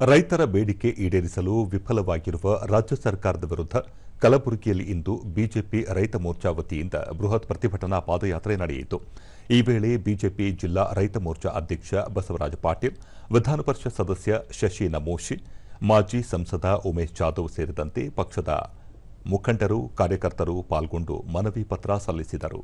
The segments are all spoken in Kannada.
ರೈತರ ಬೇಡಿಕೆ ಈಡೇರಿಸಲು ವಿಫಲವಾಗಿರುವ ರಾಜ್ಯ ಸರ್ಕಾರದ ವಿರುದ್ಧ ಕಲಬುರಗಿಯಲ್ಲಿ ಇಂದು ಬಿಜೆಪಿ ರೈತ ಮೋರ್ಚಾ ವತಿಯಿಂದ ಬೃಹತ್ ಪ್ರತಿಭಟನಾ ಪಾದಯಾತ್ರೆ ನಡೆಯಿತು. ಈ ವೇಳೆ ಬಿಜೆಪಿ ಜಿಲ್ಲಾ ರೈತ ಮೋರ್ಚಾ ಅಧ್ಯಕ್ಷ ಬಸವರಾಜ ಪಾಟೀಲ್ ವಿಧಾನಪರಿಷತ್ ಸದಸ್ಯ ಶಶಿ ನಮೋಶಿ ಮಾಜಿ ಸಂಸದ ಉಮೇಶ್ ಜಾಧವ್ ಸೇರಿದಂತೆ ಪಕ್ಷದ ಮುಖಂಡರು, ಕಾರ್ಯಕರ್ತರು ಪಾಲ್ಗೊಂಡು ಮನವಿ ಪತ್ರ ಸಲ್ಲಿಸಿದರು.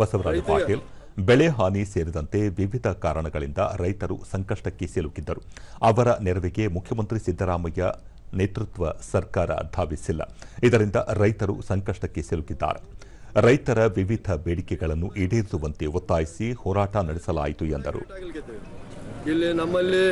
ಬಸವರಾಜ ಪಾಟೀಲ್ ಬೆಳೆ ಹಾನಿ ಸೇರಿದಂತೆ ವಿವಿಧ ಕಾರಣಗಳಿಂದ ರೈತರು ಸಂಕಷ್ಟಕ್ಕೆ ಸಿಲುಕಿದ್ದರು. ಅವರ ನೆರವಿಗೆ ಮುಖ್ಯಮಂತ್ರಿ ಸಿದ್ದರಾಮಯ್ಯ ನೇತೃತ್ವ ಸರ್ಕಾರ ಧಾವಿಸಿಲ್ಲ. ಇದರಿಂದ ರೈತರು ಸಂಕಷ್ಟಕ್ಕೆ ಸಿಲುಕಿದ್ದಾರೆ. ರೈತರ ವಿವಿಧ ಬೇಡಿಕೆಗಳನ್ನು ಈಡೇರಿಸುವಂತೆ ಒತ್ತಾಯಿಸಿ ಹೋರಾಟ ನಡೆಸಲಾಯಿತು ಎಂದರು. ಇಲ್ಲಿ ನಮ್ಮಲ್ಲಿ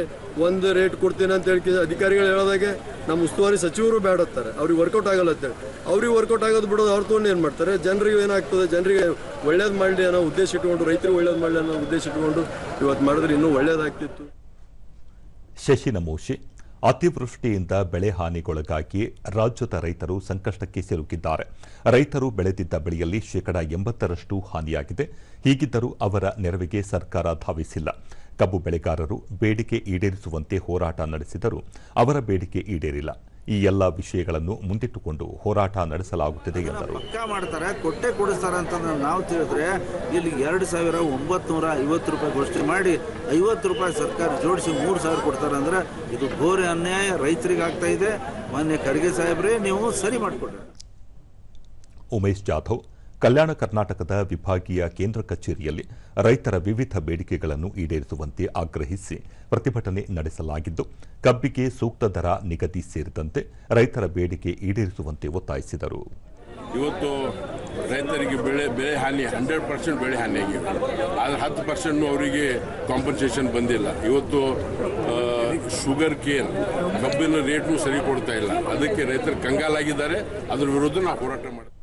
ಒಂದು ರೇಟ್ ಕೊಡ್ತೀನಿ ಅಂತ ಹೇಳಿ ಅಧಿಕಾರಿಗಳು ಹೇಳೋದಾಗೆ ನಮ್ಮ ಉಸ್ತುವಾರಿ ಸಚಿವರು ಬೇಡತ್ತಾರೆ ಅವ್ರಿಗೆ ವರ್ಕೌಟ್ ಆಗಲ್ಲ ಅಂತೇಳಿ ಅವ್ರಿಗೆ ವರ್ಕೌಟ್ ಆಗೋದು ಬಿಡೋದು ಅವ್ರ ತೊಗೊಂಡು ಏನು ಮಾಡ್ತಾರೆ? ಜನರಿಗೆ ಏನಾಗ್ತದೆ? ಜನರಿಗೆ ಒಳ್ಳೇದು ಮಾಡಲಿ ಅನ್ನೋ ಉದ್ದೇಶ ಇಟ್ಕೊಂಡು, ರೈತರಿಗೆ ಒಳ್ಳೇದು ಮಾಡಲಿ ಅನ್ನೋ ಉದ್ದೇಶ ಇಟ್ಕೊಂಡು ಇವತ್ತು ಮಾಡಿದ್ರೆ ಇನ್ನೂ ಒಳ್ಳೇದಾಗ್ತಿತ್ತು. ಶಶಿ ನಮೋಶಿ, ಅತಿವೃಷ್ಟಿಯಿಂದ ಬೆಳೆ ಹಾನಿಗೊಳಗಾಗಿ ರಾಜ್ಯದ ರೈತರು ಸಂಕಷ್ಟಕ್ಕೆ ಸಿಲುಕಿದ್ದಾರೆ. ರೈತರು ಬೆಳೆದಿದ್ದ ಬೆಳೆಯಲ್ಲಿ ಶೇಕಡಾ ಎಂಬತ್ತರಷ್ಟು ಹಾನಿಯಾಗಿದೆ. ಹೀಗಿದ್ದರೂ ಅವರ ನೆರವಿಗೆ ಸರ್ಕಾರ ಧಾವಿಸಿಲ್ಲ. ಕಬ್ಬು ಬೆಳೆಗಾರರು ಬೇಡಿಕೆ ಈಡೇರಿಸುವಂತೆ ಹೋರಾಟ ನಡೆಸಿದರೂ ಅವರ ಬೇಡಿಕೆ ಈಡೇರಿಲ್ಲ. ಈ ಎಲ್ಲ ವಿಷಯಗಳನ್ನು ಮುಂದಿಟ್ಟುಕೊಂಡು ಹೋರಾಟ ನಡೆಸಲಾಗುತ್ತಿದೆ ಎಂದರು. ಪಕ್ಕಾ ಮಾಡ್ತಾರೆ ಕೊಟ್ಟೆ ಕೊಡಿಸ್ತಾರೆ ಅಂತಂದ್ರೆ ನಾವು ತಿಳಿದ್ರೆ ಇಲ್ಲಿ ಎರಡು ಸಾವಿರ ಒಂಬತ್ತು ನೂರ ಐವತ್ತು ರೂಪಾಯಿ ಘೋಷಣೆ ಮಾಡಿ ಐವತ್ತು ರೂಪಾಯಿ ಸರ್ಕಾರ ಜೋಡಿಸಿ ಮೂರು ಸಾವಿರ ಕೊಡ್ತಾರೆ ಅಂದ್ರೆ ಇದು ಘೋರ ಅನ್ಯಾಯ ರೈತರಿಗೆ ಆಗ್ತಾ ಇದೆ. ಮಾನ್ಯ ಖರ್ಗೆ ಸಾಹೇಬ್ರೆ ನೀವು ಸರಿ ಮಾಡಿಕೊಡ್ರಿ ಉಮೇಶ್ ಜಾಧವ್ ಕಲ್ಯಾಣ ಕರ್ನಾಟಕದ ವಿಭಾಗೀಯ ಕೇಂದ್ರ ಕಚೇರಿಯಲ್ಲಿ ರೈತರ ವಿವಿಧ ಬೇಡಿಕೆಗಳನ್ನು ಈಡೇರಿಸುವಂತೆ ಆಗ್ರಹಿಸಿ ಪ್ರತಿಭಟನೆ ನಡೆಸಲಾಗಿದ್ದು, ಕಬ್ಬಿಗೆ ಸೂಕ್ತ ದರ ನಿಗದಿ ಸೇರಿದಂತೆ ರೈತರ ಬೇಡಿಕೆ ಈಡೇರಿಸುವಂತೆ ಒತ್ತಾಯಿಸಿದರು. ಇವತ್ತು ರೈತರಿಗೆ ಬೆಳೆ ಬೆಳೆ ಹಾನಿ, ಹಂಡ್ರೆಡ್ ಪರ್ಸೆಂಟ್ ಬೆಳೆ ಹಾನಿ ಆಗಿದೆ ಆದರೆ ಹತ್ತು ಪರ್ಸೆಂಟ್ ಅವರಿಗೆ ಕಾಂಪನ್ಸೇಷನ್ ಬಂದಿಲ್ಲ. ಇವತ್ತು ಶುಗರ್ ಕೇನ್ ಕಬ್ಬಿನ ರೇಟ್ನು ಸರಿ ಕೊಡ್ತಾ ಇಲ್ಲ. ಅದಕ್ಕೆ ರೈತರು ಕಂಗಾಲಾಗಿದ್ದಾರೆ. ಅದರ ವಿರುದ್ಧ ನಾವು ಹೋರಾಟ ಮಾಡ್ತೀವಿ.